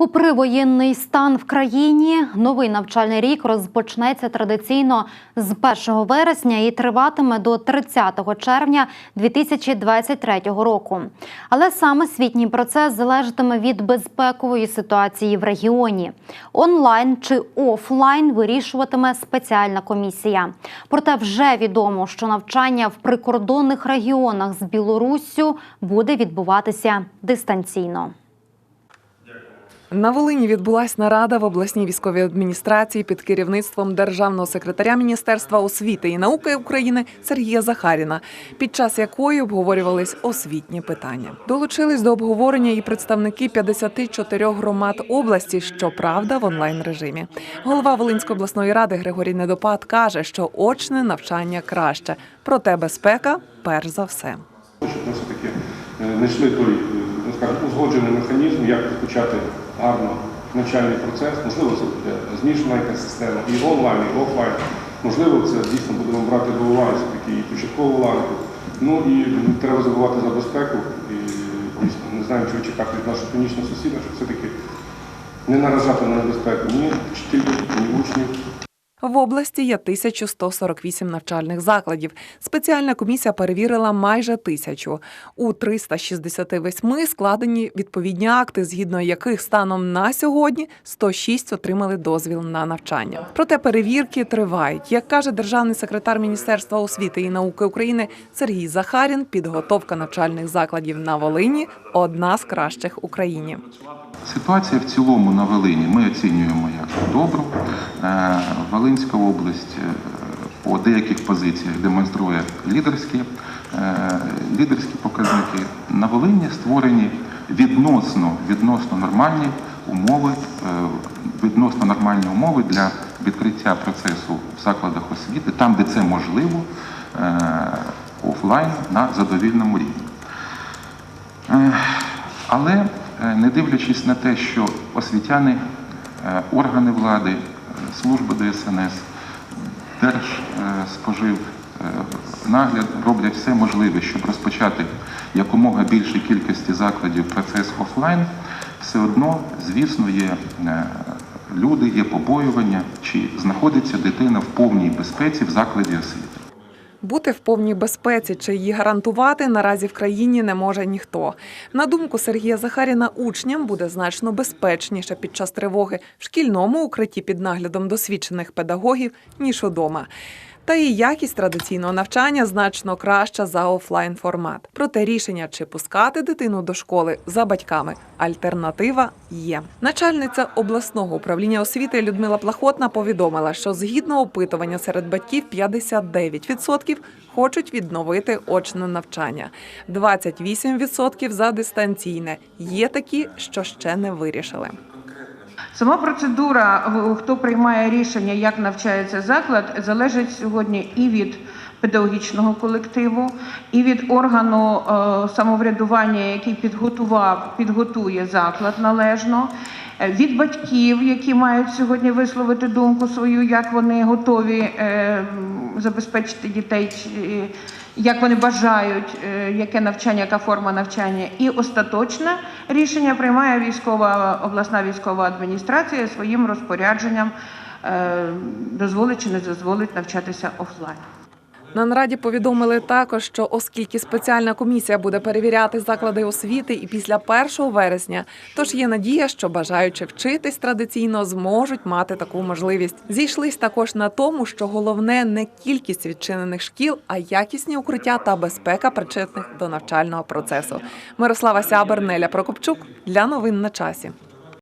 Попри воєнний стан в країні, новий навчальний рік розпочнеться традиційно з 1 вересня і триватиме до 30 червня 2023 року. Але саме освітній процес залежатиме від безпекової ситуації в регіоні. Онлайн чи офлайн вирішуватиме спеціальна комісія. Проте вже відомо, що навчання в прикордонних регіонах з Білоруссю буде відбуватися дистанційно. На Волині відбулась нарада в обласній військовій адміністрації під керівництвом державного секретаря Міністерства освіти і науки України Сергія Захаріна, під час якої обговорювались освітні питання. Долучились до обговорення і представники 54 громад області, щоправда, в онлайн режимі. Голова Волинської обласної ради Григорій Недопад каже, що очне навчання краще, проте безпека перш за все. щоб ми все-таки е, знайшли той е, узгоджений механізм, як розпочати гарно навчальний процес. Можливо, це буде змішана якась система і онлайн, і офлайн. Можливо, це дійсно будемо брати до уваги все-таки і початкову ланку. Ну і треба забувати за безпеку. І дійсно не знаю, чого чекати від нашого північного сусіда, щоб все-таки не наражати на небезпеку ні вчителів, ні учнів. В області є 1148 навчальних закладів. Спеціальна комісія перевірила майже тисячу. У 368 складені відповідні акти, згідно яких станом на сьогодні 106 отримали дозвіл на навчання. Проте перевірки тривають. Як каже державний секретар Міністерства освіти і науки України Сергій Захарін, підготовка навчальних закладів на Волині одна з кращих в Україні. Ситуація в цілому на Волині ми оцінюємо як добру. Е, Волинська область е, по деяких позиціях демонструє лідерські, е, лідерські показники. На Волині створені відносно, відносно нормальні умови, е, відносно нормальні умови для відкриття процесу в закладах освіти, там, де це можливо, офлайн на задовільному рівні. Але не дивлячись на те, що освітяни, органи влади, служби ДСНС, Держспожив, е, нагляд роблять все можливе, щоб розпочати якомога більшій кількості закладів процес офлайн, все одно, звісно, є е, люди, є побоювання, чи знаходиться дитина в повній безпеці в закладі освіти. Бути в повній безпеці чи її гарантувати наразі в країні не може ніхто. На думку Сергія Захаріна, учням буде значно безпечніше під час тривоги в шкільному укритті під наглядом досвідчених педагогів ніж удома. Та і якість традиційного навчання значно краща за офлайн формат. Проте рішення, чи пускати дитину до школи за батьками, альтернатива є. Начальниця обласного управління освіти Людмила Плахотна повідомила, що згідно опитування серед батьків 59% хочуть відновити очне навчання, 28% за дистанційне. Є такі, що ще не вирішили. Сама процедура, хто приймає рішення, як навчається заклад, залежить сьогодні і від педагогічного колективу, і від органу е, самоврядування, який підготував, підготує заклад належно, е, від батьків, які мають сьогодні висловити думку свою, як вони готові е, забезпечити дітей. як вони бажають, е, яке навчання, яка форма навчання, і остаточне рішення приймає військова обласна військова адміністрація своїм розпорядженням, е, дозволить чи не дозволить навчатися офлайн. На нараді повідомили також, що оскільки спеціальна комісія буде перевіряти заклади освіти і після 1 вересня, тож є надія, що бажаючи вчитись традиційно зможуть мати таку можливість. Зійшлись також на тому, що головне не кількість відчинених шкіл, а якісні укриття та безпека причетних до навчального процесу. Мирослава Сябер, Неля Прокопчук для новин на часі.